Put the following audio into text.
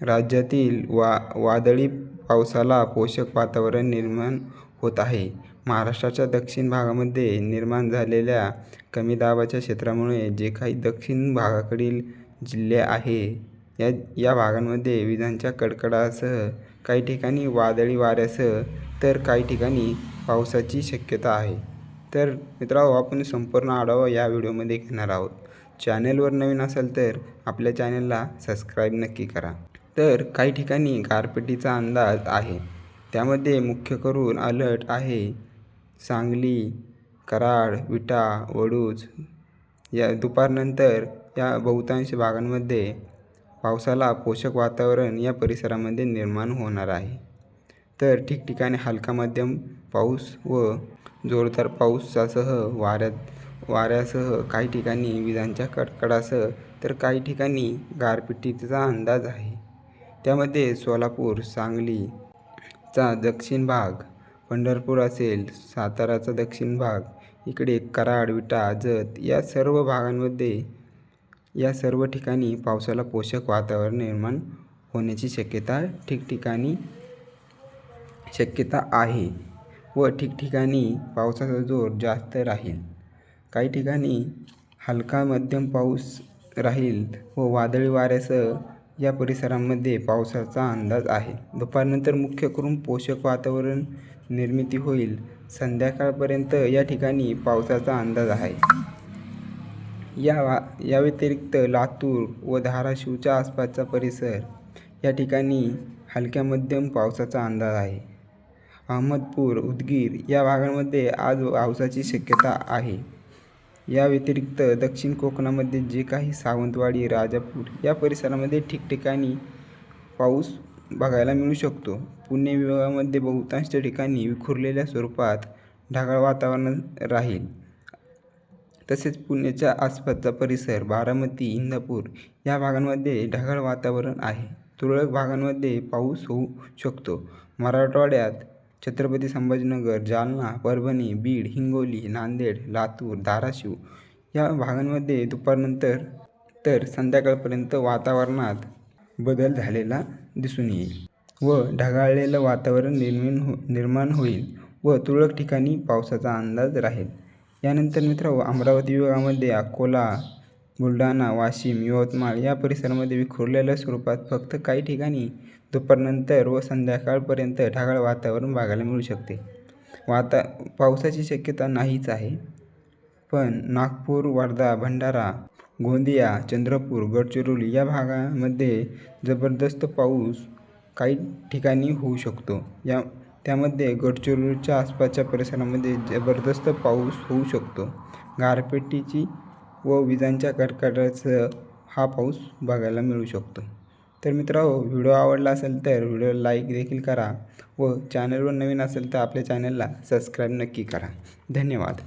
राज्यातील वा वादळी पावसाला पोषक वातावरण निर्माण होत आहे. महाराष्ट्राच्या दक्षिण भागामध्ये निर्माण झालेल्या कमी दाबाच्या क्षेत्रामुळे जे काही दक्षिण भागाकडील जिल्हे आहे या या भागांमध्ये विजांच्या कडकडासह काही ठिकाणी वादळी वाऱ्यासह तर काही ठिकाणी पावसाची शक्यता आहे. तर मित्रांनो आपण संपूर्ण आढावा या व्हिडिओमध्ये घेणार आहोत. चॅनेलवर नवीन असाल तर आपल्या चॅनेलला सबस्क्राईब नक्की करा. तर काही ठिकाणी गारपिटीचा अंदाज आहे. त्यामध्ये मुख्य करून अलर्ट आहे. सांगली, कराड, विटा, वडूज या दुपारनंतर या बहुतांश भागांमध्ये पावसाला पोषक वातावरण या परिसरामध्ये निर्माण होणार आहे. तर ठिकठिकाणी हलका मध्यम पाऊस व जोरदार पाऊसासह वाऱ्यात वाऱ्यासह काही ठिकाणी विजांच्या कडकडासह तर काही ठिकाणी गारपिटीचा अंदाज आहे. त्यामध्ये सोलापूर, सांगलीचा दक्षिण भाग, पंढरपूर असेल, साताराचा दक्षिण भाग, इकडे कराड, विटा, जत या सर्व भागांमध्ये या सर्व ठिकाणी पावसाला पोषक वातावरण निर्माण होण्याची शक्यता ठिकठिकाणी शक्यता आहे व ठिकठिकाणी पावसाचा जोर जास्त राहील. काही ठिकाणी हलका मध्यम पाऊस राहील व वादळी वाऱ्यासह या परिसरामध्ये पावसाचा अंदाज आहे. दुपारनंतर मुख्य करून पोषक वातावरण निर्मिती होईल. संध्याकाळपर्यंत या ठिकाणी पावसाचा अंदाज आहे. या वा या व्यतिरिक्त लातूर व धाराशिवच्या आसपासचा परिसर या ठिकाणी हलक्या मध्यम पावसाचा अंदाज आहे. अहमदपूर, उदगीर या भागांमध्ये आज पावसाची शक्यता आहे. या व्यतिरिक्त दक्षिण कोकणामध्ये जे काही सावंतवाडी, राजापूर या परिसरामध्ये ठिकठिकाणी पाऊस बघायला मिळू शकतो. पुणे विभागामध्ये बहुतांश ठिकाणी विखुरलेल्या स्वरूपात ढगाळ वातावरण राहील. तसेच पुण्याच्या आसपासचा परिसर बारामती, इंदापूर या भागांमध्ये ढगाळ वातावरण आहे. तुरळक भागांमध्ये पाऊस होऊ शकतो. मराठवाड्यात छत्रपती संभाजीनगर, जालना, परभणी, बीड, हिंगोली, नांदेड, लातूर, धाराशिव या भागांमध्ये दुपारनंतर तर संध्याकाळपर्यंत वातावरणात बदल झालेला दिसून येईल व ढगाळलेलं वातावरण हो, निर्माण होईल व तुरळक ठिकाणी पावसाचा अंदाज राहील. यानंतर मित्रांनो अमरावती विभागामध्ये अकोला, बुलढाणा, वाशिम, यवतमाळ या परिसरामध्ये विखुरलेल्या स्वरूपात फक्त काही ठिकाणी दुपारनंतर व संध्याकाळपर्यंत ढगाळ वातावरण बघायला मिळू शकते. वाता पावसाची शक्यता नाहीच आहे. पण नागपूर, वर्धा, भंडारा, गोंदिया, चंद्रपूर, गडचिरोली या भागामध्ये जबरदस्त पाऊस काही ठिकाणी होऊ शकतो. या त्यामध्ये गडचिरोलीच्या आसपासच्या परिसरामध्ये जबरदस्त पाऊस होऊ शकतो. गारपिटीची व विजांच्या कडकडाटासह हा पाऊस बघायला मिळू शकतो. तर मित्रांनो व्हिडिओ आवडला असेल तर व्हिडिओ लाईक देखील करा व चॅनलवर नवीन असेल तर आपल्या चॅनलला सबस्क्राईब नक्की करा. धन्यवाद.